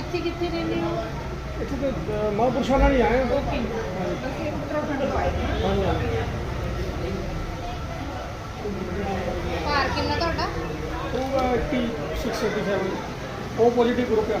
ਇੱਥੇ ਕਿੱਥੇ ਰਹਿੰਦੇ ਹੋ? ਇੱਥੇ ਤੇ ਅ, ਮਹਾਂਪੁਰਸ਼ਾਂ ਨਾਲ ਹੀ ਆਏ ਹਾਂ। ਹਾਂਜੀ ਹਾਂਜੀ। ਭਾਰ ਕਿੰਨਾ ਤੁਹਾਡਾ? ਉਹ 80 687 ਉਹ ਪੋਜ਼ਿਟਿਵ ਗਰੁੱਪ ਆ।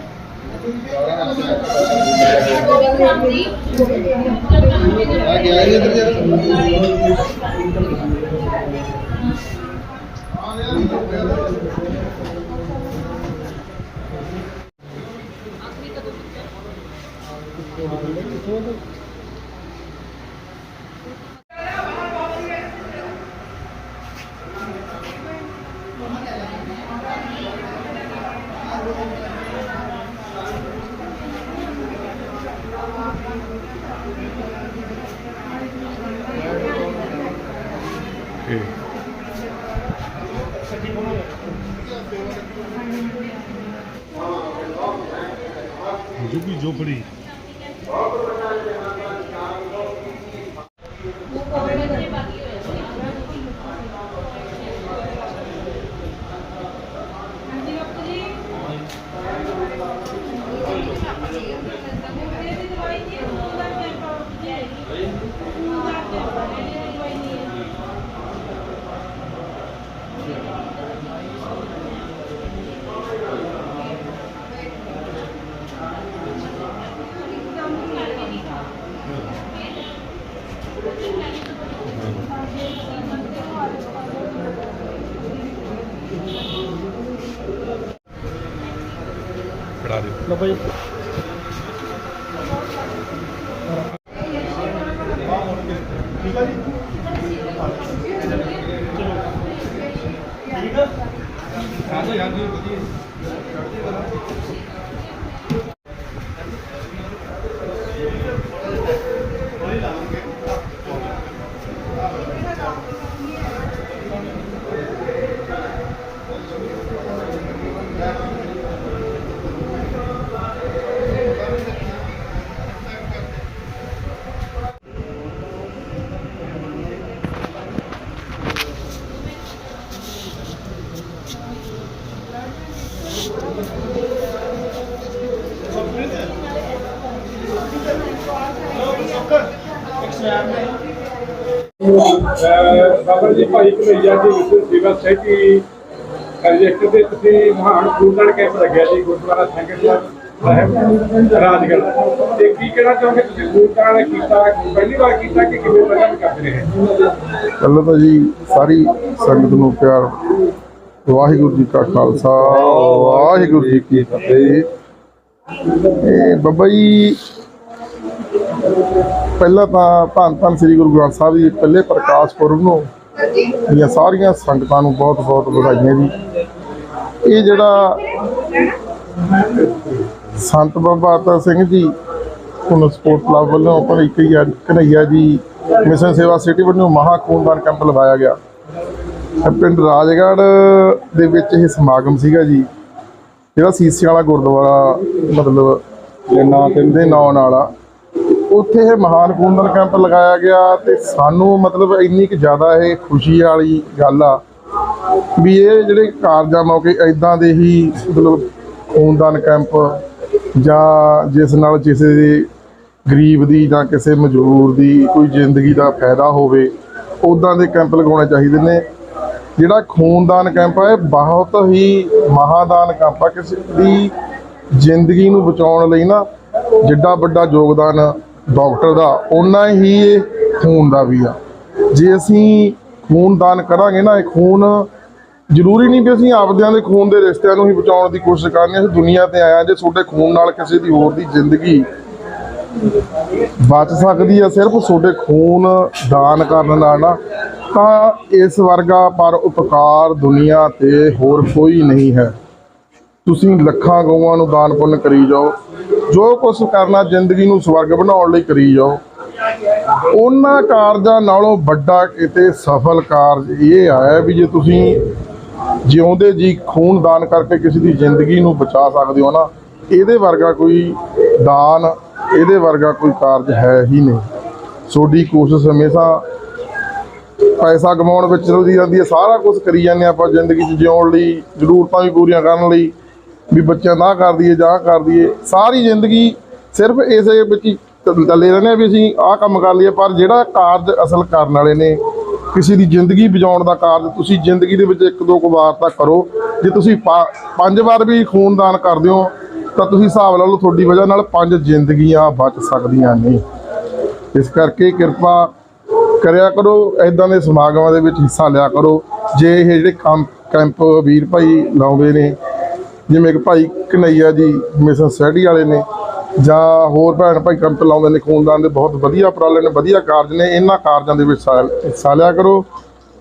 ਆ ਗਿਆ ਇਧਰ ਜਾ ਆਖਰੀ ਕਦੋਂ ਫੜਾ ਦੇ ਲਓ ਭਾਈ ਬਾਬਾ ਜੀ, ਭਾਈ ਭਈਆ ਜੀ ਵਿਸ਼ਵ ਸੇਵਾ ਸੋਸਾਇਟੀ ਪ੍ਰੋਜੈਕਟ ਦੇ ਤੁਸੀਂ ਮਹਾਨ ਖੂਨਦਾਨ ਕੈਂਪ ਲੱਗਿਆ ਜੀ, ਗੁਰਦੁਆਰਾ ਸੰਗਤ ਸਾਹਿਬ, ਰਾਜਗੜ੍ਹ। ਤੇ ਕੀ ਕਹਿਣਾ ਚਾਹੋਗੇ ਤੁਸੀਂ? ਖੂਨਦਾਨ ਕੀਤਾ, ਪਹਿਲੀ ਵਾਰ ਕੀਤਾ ਕਿ ਕਿਵੇਂ ਪਹਿਲਾਂ ਕਰਦੇ ਰਹੇ? ਪਹਿਲਾਂ ਤਾਂ ਜੀ, ਸਾਰੀ ਸੰਗਤ ਨੂੰ ਪਿਆਰ ਵਾਹਿਗੁਰੂ ਜੀ ਕਾ ਖਾਲਸਾ, ਵਾਹਿਗੁਰੂ ਜੀ ਕੀ ਫਤਿਹ। ਇਹ ਬੱਬਾ ਜੀ, ਪਹਿਲਾਂ ਤਾਂ ਧੰਨ ਧੰਨ ਸ੍ਰੀ ਗੁਰੂ ਗ੍ਰੰਥ ਸਾਹਿਬ ਜੀ, ਪਹਿਲੇ ਪ੍ਰਕਾਸ਼ ਪੁਰਬ ਨੂੰ ਦੀਆਂ ਸਾਰੀਆਂ ਸੰਗਤਾਂ ਨੂੰ ਬਹੁਤ ਬਹੁਤ ਵਧਾਈਆਂ ਜੀ। ਇਹ ਜਿਹੜਾ ਸੰਤ ਬਾਬਾ ਅਤਰ ਸਿੰਘ ਜੀ, ਹੁਣ ਸਪੋਰਟ ਕਲੱਬ ਵੱਲੋਂ ਭਲੀ ਕਈਆ ਕਨਈਆ ਜੀ, ਮਿਸ਼ਨ ਸੇਵਾ ਸਿਟੀ ਵੱਲੋਂ ਮਹਾ ਖੂਨਦਾਨ ਕੈਂਪ ਲਗਾਇਆ ਗਿਆ। ਪਿੰਡ ਰਾਜਗੜ੍ਹ ਦੇ ਵਿੱਚ ਇਹ ਸਮਾਗਮ ਸੀਗਾ ਜੀ। ਜਿਹੜਾ ਸੀਸੇ ਵਾਲਾ ਗੁਰਦੁਆਰਾ, ਮਤਲਬ ਦੇ ਨਾਂ ਤੇ, ਦੇ ਨਾਂ ਨਾਲ ਆ। ਉੱਥੇ ਇਹ ਮਹਾਨ ਖੂਨਦਾਨ ਕੈਂਪ ਲਗਾਇਆ ਗਿਆ ਤੇ ਸਾਨੂੰ ਮਤਲਬ ਇੰਨੀ ਕਿ ਜ਼ਿਆਦਾ ਇਹ ਖੁਸ਼ੀ ਵਾਲੀ ਗੱਲ ਆ ਵੀ ਇਹ ਜਿਹੜੇ ਕਾਰਜਾਂ ਮੌਕੇ ਇਦਾਂ ਦੇ ਹੀ ਮਤਲਬ ਖੂਨਦਾਨ ਕੈਂਪ ਜਾਂ ਜਿਸ ਨਾਲ ਕਿਸੇ ਦੇ ਗਰੀਬ ਦੀ ਜਾਂ ਕਿਸੇ ਮਜ਼ਦੂਰ ਦੀ ਕੋਈ ਜ਼ਿੰਦਗੀ ਦਾ ਫਾਇਦਾ ਹੋਵੇ ਉਦਾਂ ਦੇ ਕੈਂਪ ਲਗਾਉਣੇ ਚਾਹੀਦੇ ਨੇ। ਜਿਹੜਾ ਖੂਨਦਾਨ ਕੈਂਪ ਹੈ ਬਹੁਤ ਹੀ ਮਹਾਦਾਨ ਕੈਂਪ ਆ। ਕਿਸੇ ਦੀ ਜ਼ਿੰਦਗੀ ਨੂੰ ਬਚਾਉਣ ਲਈ ਨਾ ਜਿੱਡਾ ਵੱਡਾ ਯੋਗਦਾਨ ਡਾਕਟਰ ਦਾ, ਓਨਾ ਹੀ ਇਹ ਖੂਨ ਦਾ ਵੀ ਆ। ਜੇ ਅਸੀਂ ਖੂਨਦਾਨ ਕਰਾਂਗੇ ਨਾ, ਇਹ ਖੂਨ ਜ਼ਰੂਰੀ ਨਹੀਂ ਵੀ ਅਸੀਂ ਆਪਦਿਆਂ ਦੇ ਖੂਨ ਦੇ ਰਿਸ਼ਤਿਆਂ ਨੂੰ ਹੀ ਬਚਾਉਣ ਦੀ ਕੋਸ਼ਿਸ਼ ਕਰਨੀ ਅਸੀਂ ਦੁਨੀਆ ਤੇ ਆਇਆ ਜੇ ਤੁਹਾਡੇ ਖੂਨ ਨਾਲ ਕਿਸੇ ਦੀ ਹੋਰ ਦੀ ਜ਼ਿੰਦਗੀ ਬਚ ਸਕਦੀ ਹੈ, ਸਿਰਫ ਤੁਹਾਡੇ ਖੂਨ ਦਾਨ ਕਰਨ ਨਾਲ ਨਾ ਤਾਂ ਇਸ ਵਰਗਾ ਪਰ ਉਪਕਾਰ ਦੁਨੀਆ ਤੇ ਹੋਰ ਕੋਈ ਨਹੀਂ ਹੈ। ਤੁਸੀਂ ਲੱਖਾਂ ਗਊਆਂ ਨੂੰ ਦਾਨ ਪੁੰਨ ਕਰੀ ਜਾਓ। ਜੋ ਕੁਝ ਕਰਨਾ ਜ਼ਿੰਦਗੀ ਨੂੰ ਸਵਰਗ ਬਣਾਉਣ ਲਈ ਕਰੀ ਜਾਓ। ਉਹਨਾਂ ਕਾਰਜਾਂ ਨਾਲੋਂ ਵੱਡਾ ਕਿਤੇ ਸਫਲ ਕਾਰਜ ਇਹ ਹੈ ਵੀ ਜੇ ਤੁਸੀਂ ਜਿਉਂਦੇ ਜੀ ਖੂਨ ਦਾਨ ਕਰਕੇ ਕਿਸੇ ਦੀ ਜ਼ਿੰਦਗੀ ਨੂੰ ਬਚਾ ਸਕਦੇ ਹੋ ਨਾ, ਇਹਦੇ ਵਰਗਾ ਕੋਈ ਦਾਨ, ਇਹਦੇ ਵਰਗਾ ਕੋਈ ਕਾਰਜ ਹੈ ਹੀ ਨਹੀਂ। ਤੁਹਾਡੀ ਕੋਸ਼ਿਸ਼ ਹਮੇਸ਼ਾ ਪੈਸਾ ਕਮਾਉਣ ਵਿੱਚ ਚੱਲਦੀ ਜਾਂਦੀ ਹੈ, ਸਾਰਾ ਕੁਝ ਕਰੀ ਜਾਂਦੇ ਆਪਾਂ ਜ਼ਿੰਦਗੀ 'ਚ ਜਿਉਣ ਲਈ, ਜ਼ਰੂਰਤਾਂ ਵੀ ਪੂਰੀਆਂ ਕਰਨ ਲਈ, ਵੀ ਬੱਚਿਆਂ ਦਾ ਕਰ ਦਈਏ, ਜਾਂ ਕਰ ਦਈਏ। ਸਾਰੀ ਜ਼ਿੰਦਗੀ ਸਿਰਫ ਇਸੇ ਵਿੱਚ ਹੀ ਤ- ਚੱਲੇ ਰਹਿੰਦੇ ਆ ਵੀ ਅਸੀਂ ਆਹ ਕੰਮ ਕਰ ਲਈਏ, ਪਰ ਜਿਹੜਾ ਕਾਰਜ ਅਸਲ ਕਰਨ ਵਾਲੇ ਨੇ, ਕਿਸੇ ਦੀ ਜ਼ਿੰਦਗੀ ਬਚਾਉਣ ਦਾ ਕਾਰਜ, ਤੁਸੀਂ ਜ਼ਿੰਦਗੀ ਦੇ ਵਿੱਚ ਇੱਕ ਦੋ ਕੁ ਵਾਰ ਤਾਂ ਕਰੋ। ਜੇ ਤੁਸੀਂ ਪਾ- ਪੰਜ ਵਾਰ ਵੀ ਖੂਨਦਾਨ ਕਰਦੇ ਹੋ, ਤਾਂ ਤੁਸੀਂ ਹਿਸਾਬ ਲਾ ਲਓ ਤੁਹਾਡੀ ਵਜ੍ਹਾ ਨਾਲ ਪੰਜ ਜ਼ਿੰਦਗੀਆਂ ਬਚ ਸਕਦੀਆਂ ਨੇ। ਇਸ ਕਰਕੇ ਕਿਰਪਾ ਕਰਿਆ ਕਰੋ ਐਦਾਂ ਦੇ ਸਮਾਗਮਾਂ ਦੇ ਵਿੱਚ ਹਿੱਸਾ ਲਿਆ ਕਰੋ। ਜੇ ਇਹ ਜਿਹੜੇ ਕੰਮ ਕੈਂਪ ਵੀਰ ਭਾਈ ਲਾਉਂਦੇ ਨੇ, ਜਿਵੇਂ ਕਿ ਭਾਈ ਕਨਈਆ ਜੀ, ਮਿਸ਼ਨ ਸੋਸਾਇਟੀ ਵਾਲੇ ਨੇ, ਜਾਂ ਹੋਰ ਭੈਣ ਭਾਈ ਕੈਂਪ ਲਾਉਂਦੇ ਨੇ, ਖੂਨਦਾਨ ਦੇ ਬਹੁਤ ਵਧੀਆ ਉਪਰਾਲੇ ਨੇ, ਵਧੀਆ ਕਾਰਜ ਨੇ, ਇਹਨਾਂ ਕਾਰਜਾਂ ਦੇ ਵਿੱਚ ਹਿੱਸਾ- ਲਿਆ ਕਰੋ।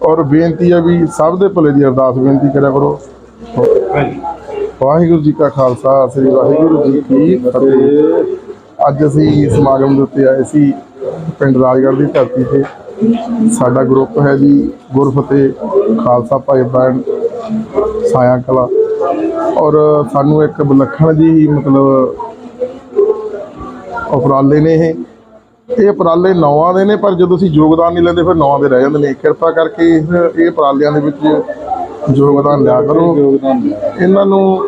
ਔਰ ਬੇਨਤੀ ਹੈ ਵੀ ਸਭ ਦੇ ਭਲੇ ਦੀ ਅਰਦਾਸ ਬੇਨਤੀ ਕਰਿਆ ਕਰੋ। ਵਾਹਿਗੁਰੂ ਜੀ ਕਾ ਖਾਲਸਾ, ਸ੍ਰੀ ਵਾਹਿਗੁਰੂ ਜੀ ਕੀ ਫਤਿਹ। ਅੱਜ ਅਸੀਂ ਸਮਾਗਮ ਦੇ ਉੱਤੇ ਆਏ ਸੀ, ਪਿੰਡ ਰਾਜਗੜ੍ਹ ਦੀ ਧਰਤੀ ਤੇ। ਸਾਡਾ ਗਰੁੱਪ ਹੈ ਜੀ ਗੁਰਫਤਿਹ ਖਾਲਸਾ ਭਾਈ ਬੈਂਡ ਸਾਇਆ ਕਲਾ। ਔਰ ਸਾਨੂੰ ਇੱਕ ਵਿਲੱਖਣ ਜੀ ਮਤਲਬ ਉਪਰਾਲੇ ਨੇ ਇਹ। ਇਹ ਉਪਰਾਲੇ ਨੌਵਾਂ ਦੇ ਨੇ ਪਰ ਜਦੋਂ ਅਸੀਂ ਯੋਗਦਾਨ ਨਹੀਂ ਲੈਂਦੇ ਫਿਰ ਨੌਵਾਂ ਦੇ ਰਹਿ ਜਾਂਦੇ ਨੇ। ਕਿਰਪਾ ਕਰਕੇ ਇਸ ਇਹ ਉਪਰਾਲਿਆਂ ਦੇ ਵਿੱਚ ਯੋਗਦਾਨ ਲਿਆ ਕਰੋ। ਇਹਨਾਂ ਨੂੰ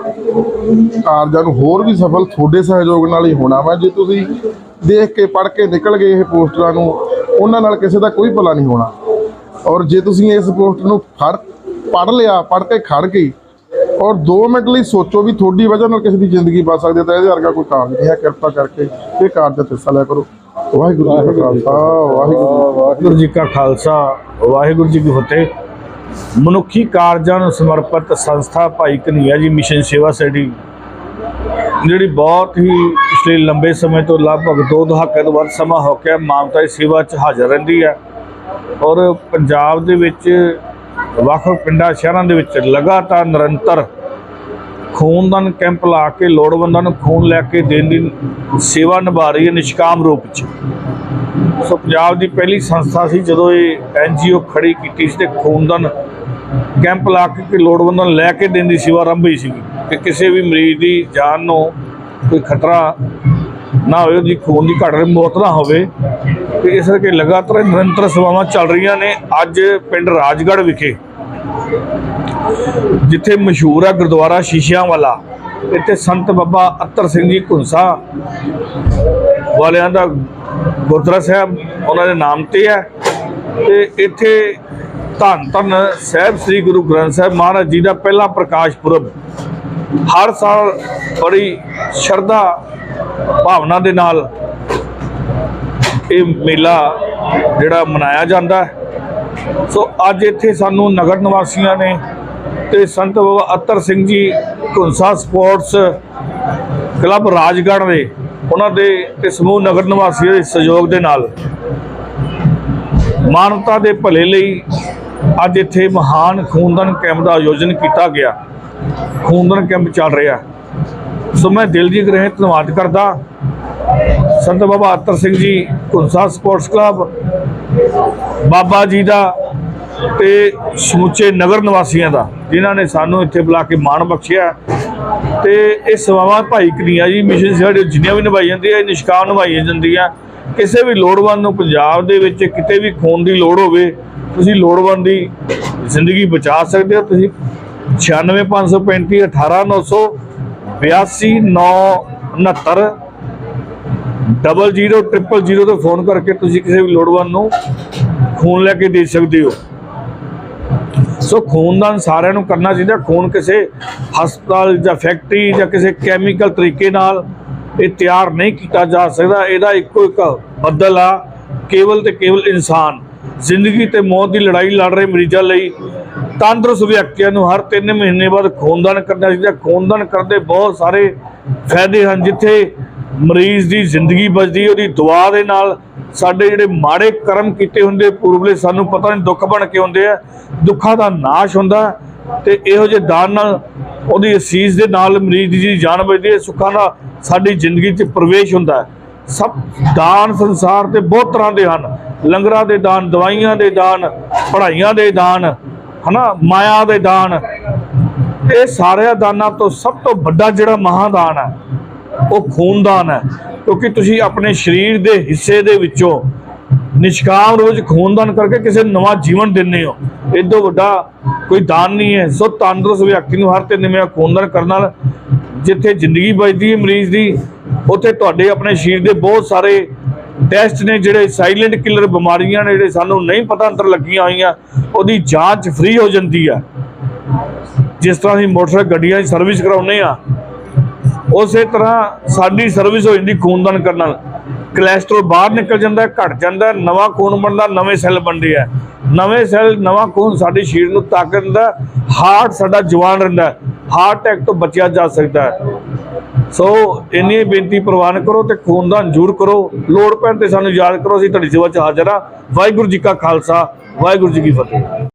ਕਾਰਜਾਂ ਨੂੰ ਹੋਰ ਵੀ ਸਫਲ ਤੁਹਾਡੇ ਸਹਿਯੋਗ ਨਾਲ ਹੀ ਹੋਣਾ ਵਾ। ਜੇ ਤੁਸੀਂ ਦੇਖ ਕੇ ਪੜ੍ਹ ਕੇ ਨਿਕਲ ਗਏ ਇਹ ਪੋਸਟਰਾਂ ਨੂੰ ਉਹਨਾਂ ਨਾਲ ਕਿਸੇ ਦਾ ਕੋਈ ਭਲਾ ਨਹੀਂ ਹੋਣਾ। ਔਰ ਜੇ ਤੁਸੀਂ ਇਸ ਪੋਸਟਰ ਨੂੰ ਫੜ ਪੜ੍ਹ ਲਿਆ ਪੜ੍ਹ ਕੇ ਖੜ ਗਏ ਔਰ 2 ਮਿੰਟ ਲਈ ਸੋਚੋ ਵੀ ਤੁਹਾਡੀ ਵਜ੍ਹਾ ਨਾਲ ਕਿਸੇ ਦੀ ਜ਼ਿੰਦਗੀ ਬਚ ਸਕਦੀ ਤਾਂ ਇਹਦੇ ਵਰਗਾ ਕੋਈ ਕਾਰਜ ਨਹੀਂ ਹੈ। ਕਿਰਪਾ ਕਰਕੇ ਇਹ ਕਾਰਜ ਤੇ ਹਿੱਸਾ ਲਿਆ ਕਰੋ। ਵਾਹਿਗੁਰੂ ਜੀ ਕਾ ਖਾਲਸਾ ਵਾਹਿਗੁਰੂ ਜੀ ਕਾ ਖਾਲਸਾ ਵਾਹਿਗੁਰੂ ਜੀ ਕੀ ਫਤਿਹ। ਮਨੁੱਖੀ ਕਾਰਜਾਂ ਨੂੰ ਸਮਰਪਿਤ ਸੰਸਥਾ ਭਾਈ ਕਨਈਆ ਜੀ ਮਿਸ਼ਨ ਸੇਵਾ ਸੋਸਾਇਟੀ ਜਿਹੜੀ ਬਹੁਤ ਹੀ ਪਿਛਲੇ ਲੰਬੇ ਸਮੇਂ ਤੋਂ ਲਗਭਗ ਦੋ ਦਹਾਕੇ ਤੋਂ ਵੱਧ ਸਮਾਂ ਹੋ ਗਿਆ ਮਾਨਵਤਾ ਦੀ ਸੇਵਾ 'ਚ ਹਾਜ਼ਰ ਰਹਿੰਦੀ ਹੈ। ਔਰ ਪੰਜਾਬ ਦੇ ਵਿੱਚ ਵੱਖ ਵੱਖ ਪਿੰਡਾਂ, ਸ਼ਹਿਰਾਂ ਦੇ ਵਿੱਚ ਲਗਾਤਾਰ ਨਿਰੰਤਰ ਖੂਨਦਾਨ ਕੈਂਪ ਲਾ ਕੇ, ਲੋੜਵੰਦਾਂ ਨੂੰ ਖੂਨ ਲੈ ਕੇ ਦੇਣ ਦੀ ਸੇਵਾ ਨਿਭਾ ਰਹੀ ਹੈ ਨਿਸ਼ਕਾਮ ਰੂਪ 'ਚ। ਸੋ ਪੰਜਾਬ ਦੀ ਪਹਿਲੀ ਸੰਸਥਾ ਸੀ ਜਦੋਂ ਇਹ ਐਨਜੀਓ ਖੜੀ ਕੀਤੀ ਸੀ ਤੇ ਖੂਨਦਾਨ ਕੈਂਪ ਲਾ ਕੇ ਕਿ ਲੋੜਵੰਦਾਂ ਨੂੰ ਲੈ ਕੇ ਦੇਣ ਦੀ ਸੇਵਾ ਆਰੰਭ ਹੋਈ ਸੀ। ਕਿ ਕਿਸੇ ਵੀ ਮਰੀਜ਼ ਦੀ ਜਾਨ ਨੂੰ ਕੋਈ ਖਤਰਾ ਨਾ ਹੋਵੇ, ਉਹਦੀ ਖੂਨ ਦੀ ਘਟ ਰਹੀ ਮੌਤ ਨਾ ਹੋਵੇ। ਤੇ ਇਸ ਕਰਕੇ ਲਗਾਤਾਰ ਨਿਰੰਤਰ ਸੇਵਾਵਾਂ ਚੱਲ ਰਹੀਆਂ ਨੇ। ਅੱਜ ਪਿੰਡ ਰਾਜਗੜ੍ਹ ਵਿਖੇ, ਜਿੱਥੇ ਮਸ਼ਹੂਰ ਹੈ ਗੁਰਦੁਆਰਾ ਸ਼ੀਸ਼ਿਆਂ ਵਾਲਾ ਇੱਥੇ ਸੰਤ ਬਾਬਾ ਅਤਰ ਸਿੰਘ ਜੀ ਘੁੰਸਾ ਵਾਲਿਆਂ ਦਾ ਗੁਰਦੁਆਰਾ ਸਾਹਿਬ, ਉਹਨਾਂ ਦੇ ਨਾਮ ਤੇ ਹੈ। ਤੇ ਇੱਥੇ ਧੰਨ ਧੰਨ ਸਾਹਿਬ ਸ੍ਰੀ ਗੁਰੂ ਗ੍ਰੰਥ ਸਾਹਿਬ ਮਹਾਰਾਜ ਜੀ ਦਾ ਪਹਿਲਾ ਪ੍ਰਕਾਸ਼ ਪੁਰਬ ਹਰ ਸਾਲ ਬੜੀ ਸ਼ਰਧਾ ਭਾਵਨਾ ਦੇ ਨਾਲ ਇਹ ਮੇਲਾ ਜਿਹੜਾ ਮਨਾਇਆ ਜਾਂਦਾ ਸੋ ਅੱਜ ਇੱਥੇ ਸਾਨੂੰ ਨਗਰ ਨਿਵਾਸੀਆਂ ਨੇ ਤੇ ਸੰਤ ਬਾਬਾ ਅਤਰ ਸਿੰਘ ਜੀ, ਘੁੰਸਾ ਸਪੋਰਟਸ ਕਲੱਬ ਰਾਜਗੜ੍ਹ ਦੇ ਉਹਨਾਂ ਦੇ ਤੇ ਸਮੂਹ ਨਗਰ ਨਿਵਾਸੀਆਂ ਦੇ ਸਹਿਯੋਗ ਦੇ ਨਾਲ ਮਾਨਵਤਾ ਦੇ ਭਲੇ ਲਈ ਅੱਜ ਇੱਥੇ ਮਹਾਨ ਖੂਨਦਾਨ ਕੈਂਪ ਦਾ ਆਯੋਜਨ ਕੀਤਾ ਗਿਆ। ਖੂਨਦਾਨ ਕੈਂਪ ਚੱਲ ਰਿਹਾ। ਸੋ ਮੈਂ ਦਿਲ ਦੀ ਗ੍ਰਹਿ ਧੰਨਵਾਦ ਕਰਦਾ। ਸੰਤ ਬਾਬਾ ਅਤਰ ਸਿੰਘ ਜੀ ਕੁੰਸਾ ਸਪੋਰਟਸ ਕਲੱਬ, ਬਾਬਾ ਜੀ ਦਾ ਤੇ ਸਮੁੱਚੇ ਨਗਰ ਨਿਵਾਸੀਆਂ ਦਾ, ਜਿਨ੍ਹਾਂ ਨੇ ਸਾਨੂੰ ਇੱਥੇ ਬੁਲਾ ਕੇ ਮਾਣ ਬਖਸ਼ਿਆ। ਤੇ ਇਹ ਸੇਵਾਵਾਂ ਭਾਈ ਕਨੀਆ ਜੀ, ਮਿਸ਼ਨ ਸਾਡੇ ਜਿੰਨੀਆਂ ਵੀ ਨਿਭਾਈ ਜਾਂਦੀਆਂ, ਇਹ ਨਿਸ਼ਕਾਮ ਨਿਭਾਈਆਂ ਜਾਂਦੀਆਂ। ਕਿਸੇ ਵੀ ਲੋੜਵੰਦ ਨੂੰ ਪੰਜਾਬ ਦੇ ਵਿੱਚ ਕਿਤੇ ਵੀ ਖੂਨ ਦੀ ਲੋੜ ਹੋਵੇ, ਤੁਸੀਂ ਲੋੜਵੰਦ ਦੀ ਜ਼ਿੰਦਗੀ ਬਚਾ ਸਕਦੇ ਹੋ, ਤੁਸੀਂ 96535 18900 82969 ਡਬਲ ਜ਼ੀਰੋ ਟ੍ਰਿਪਲ ਜ਼ੀਰੋ ਤੇ ਫੋਨ ਕਰਕੇ ਤੁਸੀਂ ਕਿਸੇ ਵੀ ਲੋੜਵੰਦ ਨੂੰ ਖੂਨ ਲੈ ਕੇ ਦੇ ਸਕਦੇ ਹੋ। ਸੋ ਖੂਨਦਾਨ ਸਾਰਿਆਂ ਨੂੰ ਕਰਨਾ ਚਾਹੀਦਾ। ਖੂਨ ਕਿਸੇ ਹਸਪਤਾਲ ਜਾਂ ਫੈਕਟਰੀ ਜਾਂ ਕਿਸੇ ਕੈਮੀਕਲ ਤਰੀਕੇ ਨਾਲ ਇਹ ਤਿਆਰ ਨਹੀਂ ਕੀਤਾ ਜਾ ਸਕਦਾ। ਇਹਦਾ ਇੱਕੋ ਇੱਕ ਬਦਲ ਆ। ਕੇਵਲ ਤੇ ਕੇਵਲ ਇਨਸਾਨ। ਜ਼ਿੰਦਗੀ ਤੇ ਮੌਤ ਦੀ ਲੜਾਈ ਲੜ ਰਹੇ ਮਰੀਜ਼ਾਂ ਲਈ ਤੰਦਰੁਸਤ ਵਿਅਕਤੀਆਂ ਨੂੰ ਹਰ 3 ਮਹੀਨੇ ਬਾਅਦ ਖੂਨਦਾਨ ਕਰਨਾ ਚਾਹੀਦਾ। ਖੂਨਦਾਨ ਕਰਦੇ ਬਹੁਤ ਸਾਰੇ ਫਾਇਦੇ ਹਨ, ਜਿੱਥੇ ਮਰੀਜ਼ ਦੀ ਜ਼ਿੰਦਗੀ ਬਚਦੀ ਉਹਦੀ ਦੁਆ ਦੇ ਨਾਲ ਸਾਡੇ ਜਿਹੜੇ ਮਾੜੇ ਕਰਮ ਕੀਤੇ ਹੁੰਦੇ ਪੂਰਬਲੇ ਸਾਨੂੰ ਪਤਾ ਨਹੀਂ ਦੁੱਖ ਬਣ ਕੇ ਹੁੰਦੇ ਆ। ਦੁੱਖਾਂ ਦਾ ਨਾਸ਼ ਹੁੰਦਾ ਤੇ ਇਹੋ ਜਿਹੇ ਦਾਨ ਨਾਲ ਉਹਦੀ ਅਸੀਸ ਦੇ ਨਾਲ ਮਰੀਜ਼ ਦੀ ਜਿਹੜੀ ਜਾਨ ਬਚਦੀ ਹੈ, ਸੁੱਖਾਂ ਦਾ ਸਾਡੀ ਜ਼ਿੰਦਗੀ 'ਚ ਪ੍ਰਵੇਸ਼ ਹੁੰਦਾ ਹੈ। ਸਭ ਦਾਨ ਸੰਸਾਰ ਤੇ ਬਹੁਤ ਤਰ੍ਹਾਂ ਦੇ ਹਨ। ਲੰਗਰਾਂ ਦੇ ਦਾਨ, ਦਵਾਈਆਂ ਦੇ ਦਾਨ, ਪੜ੍ਹਾਈਆਂ ਦੇ ਦਾਨ ਹਨਾ, ਮਾਇਆ ਦੇ ਦਾਨ। ਇਹ ਸਾਰਿਆਂ ਦਾਨਾਂ ਤੋਂ ਸਭ ਤੋਂ ਵੱਡਾ ਜਿਹੜਾ ਮਹਾਦਾਨ ਹੈ, ਉਹ ਖੂਨਦਾਨ ਹੈ। ਕਿਉਂਕਿ ਤੁਸੀਂ ਆਪਣੇ ਸਰੀਰ ਦੇ ਹਿੱਸੇ ਦੇ ਵਿੱਚੋਂ ਨਿਸ਼ਕਾਮ ਰੋਜ਼ ਖੂਨਦਾਨ ਕਰਕੇ ਕਿਸੇ ਨੂੰ ਨਵਾਂ ਜੀਵਨ ਦਿੰਦੇ ਹੋ। ਇਦੋਂ ਵੱਡਾ ਕੋਈ ਦਾਨ ਨਹੀਂ ਹੈ। ਸੋ ਤੰਦਰੁਸਤ ਵਿਅਕਤੀ ਨੂੰ ਹਰ ਤਿੰਨ ਮਹੀਨੇ ਖੂਨਦਾਨ ਕਰਨ ਨਾਲ ਜਿੱਥੇ ਜ਼ਿੰਦਗੀ ਬਚਦੀ ਹੈ ਮਰੀਜ਼ ਦੀ, ਉੱਥੇ ਤੁਹਾਡੇ ਆਪਣੇ ਸਰੀਰ ਦੇ ਬਹੁਤ ਸਾਰੇ ਟੈਸਟ ਨੇ ਜਿਹੜੇ ਸਾਇਲੈਂਟ ਕਿਲਰ ਬਿਮਾਰੀਆਂ ਨੇ ਜਿਹੜੇ ਸਾਨੂੰ ਨਹੀਂ ਪਤਾ ਅੰਦਰ ਲੱਗੀਆਂ ਹੋਈਆਂ ਉਹਦੀ ਜਾਂਚ ਫ੍ਰੀ ਹੋ ਜਾਂਦੀ ਹੈ ਜਿਸ ਤਰ੍ਹਾਂ ਅਸੀਂ ਮੋਟਰਸਾਈਕਲ ਗੱਡੀਆਂ ਦੀ ਸਰਵਿਸ ਕਰਾਉਂਦੇ ਆ ਉਸੇ ਤਰ੍ਹਾਂ ਸਾਡੀ ਸਰਵਿਸ ਹੋ ਜਾਂਦੀ ਖੂਨਦਾਨ ਕਰਨ ਨਾਲ। ਕੋਲੇਸਟ੍ਰੋਲ ਬਾਹਰ ਨਿਕਲ ਜਾਂਦਾ ਹੈ, ਘਟ ਜਾਂਦਾ ਨਵਾਂ ਖੂਨ ਬਣਦਾ ਨਵੇਂ ਸੈੱਲ ਬਣਦੇ ਆ। ਨਵੇਂ ਸੈੱਲ ਨਵਾਂ ਖੂਨ ਸਾਡੇ ਸਰੀਰ ਨੂੰ ਤਾਕਤ ਦਿੰਦਾ ਹਾਰਟ ਸਾਡਾ ਜਵਾਨ ਰਹਿੰਦਾ ਹਾਰਟ ਅਟੈਕ ਤੋਂ ਬਚਿਆ ਜਾ ਸਕਦਾ। ਹੈ ਸੋ ਇੰਨੀ ਬੇਨਤੀ ਪ੍ਰਵਾਨ ਕਰੋ ਤੇ ਖੂਨਦਾਨ ਜ਼ਰੂਰ ਕਰੋ। ਲੋੜ ਪੈਣ ਤੇ ਸਾਨੂੰ ਯਾਦ ਕਰੋ, ਅਸੀਂ ਤੁਹਾਡੀ ਸੇਵਾ 'ਚ ਹਾਜ਼ਰ ਹਾਂ। ਵਾਹਿਗੁਰੂ ਜੀ ਕਾ ਖਾਲਸਾ, ਵਾਹਿਗੁਰੂ ਜੀ ਕੀ ਫਤਿਹ।